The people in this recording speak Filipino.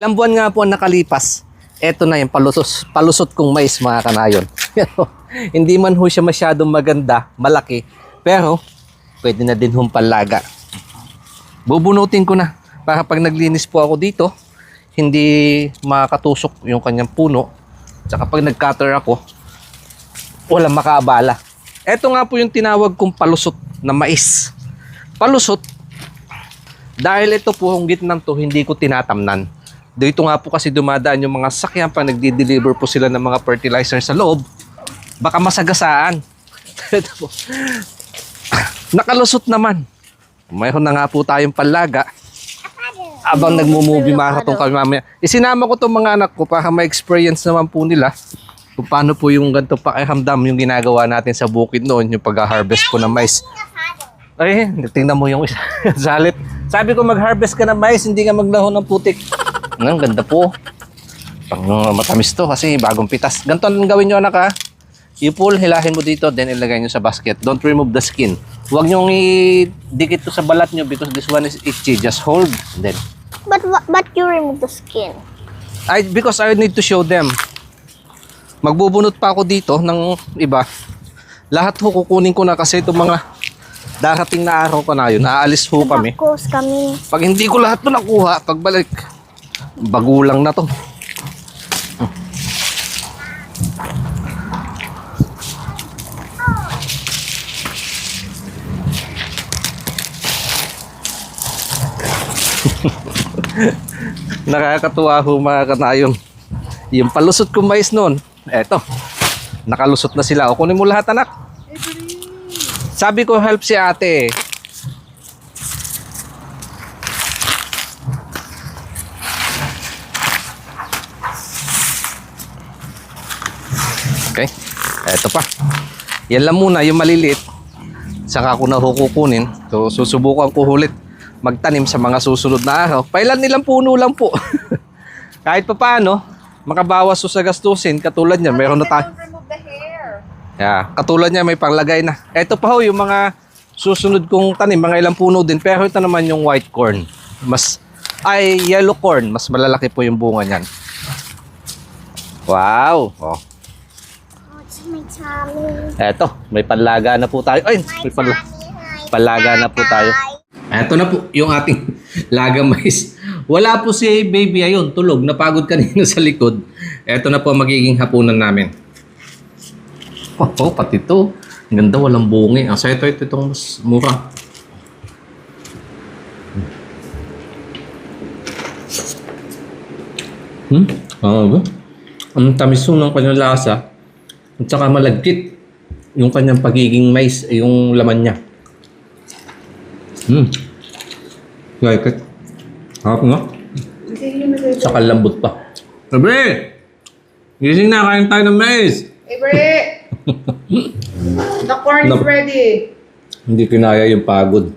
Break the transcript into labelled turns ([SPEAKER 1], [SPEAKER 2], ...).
[SPEAKER 1] Ilang buwan nga po ang nakalipas, eto na yung palusos, palusot kong mais mga kanayon. Hindi man ho siya masyadong maganda, malaki, pero pwede na din hong palaga. Bubunutin ko na para pag naglinis po ako dito, hindi makatusok yung kanyang puno. Tsaka pag nag-cutter ako, walang makaabala. Ito nga po yung tinawag kong palusot na mais. Palusot dahil ito po ang gitnang to, hindi ko tinatamnan. Dito nga po kasi dumadaan yung mga sakyan pa nagdi-deliver po sila ng mga fertilizer sa loob. Baka masagasaan. Nakalusot naman. Mayroon na nga po tayong palaga. Abang nagmumovie marathon kami mamaya. Isinama ko tong mga anak ko para ma-experience naman po nila kung paano po yung ganito pakiramdam yung ginagawa natin sa bukid noon, yung pag-harvest po ng mais. Ay, tingnan mo yung isa. Salit. Sabi ko mag-harvest ka ng mais, hindi ka maglaho ng putik. Ang ganda po. Pang matamis to kasi bagong pitas. Ganito ang gawin nyo anak ha. You pull, hilahin mo dito, then ilagay nyo sa basket. Don't remove the skin. Huwag nyo i-dikit to sa balat nyo because this one is itchy. Just hold. Then,
[SPEAKER 2] But but you remove the skin.
[SPEAKER 1] I, because I need to show them. Magbubunot pa ako dito ng iba. Lahat ho kukunin ko na kasi itong mga darating na araw ko na yun. Aalis ho kami.
[SPEAKER 2] Bakos kami.
[SPEAKER 1] Pag hindi ko lahat to nakuha, pagbalik, bagulang na to. Nakakatuwa ho mga kanayon. Yung palusot kong mais noon, eto, nakalusot na sila. O kunin mo lahat anak. Sabi ko help si ate. Okay. Eto pa. Yan lang muna, yung maliliit. Saka ko na kukunin. So, susubukan ko ulit magtanim sa mga susunod na araw. Pailan nilang puno lang po. Kahit pa paano, makabawas so sa gastusin. Katulad niya, meron na tayo. Yeah, katulad niya may panglagay na. Ito pa ho yung mga susunod kong tanim, mga ilang puno din. Pero ito naman yung white corn. Mas ay yellow corn, mas malalaki po yung bunga niyan. Wow. Oh.
[SPEAKER 2] My tummy.
[SPEAKER 1] Eto, may panlaga na po tayo. Ay, may panla panlaga na po tayo. Eto na po yung ating laga mais. Wala po si baby ayun, tulog, napagod kanina sa likod. Eto na po ang magiging hapunan namin. Oh, oh pati to. Ang ganda, walang bungi. Ah, so ito, ito, itong mas mura. Hmm? Oo ba? Ang tamis ng kanyang lasa. At saka malagkit yung kanyang pagiging mais, eh, yung laman niya. Hmm. Like it. Harap nga. Saka lambot pa. Sabi! Gising na, kain tayo ng mais!
[SPEAKER 3] Avery! the corn is
[SPEAKER 1] No.
[SPEAKER 3] ready.
[SPEAKER 1] Hindi kinaya yung pagod.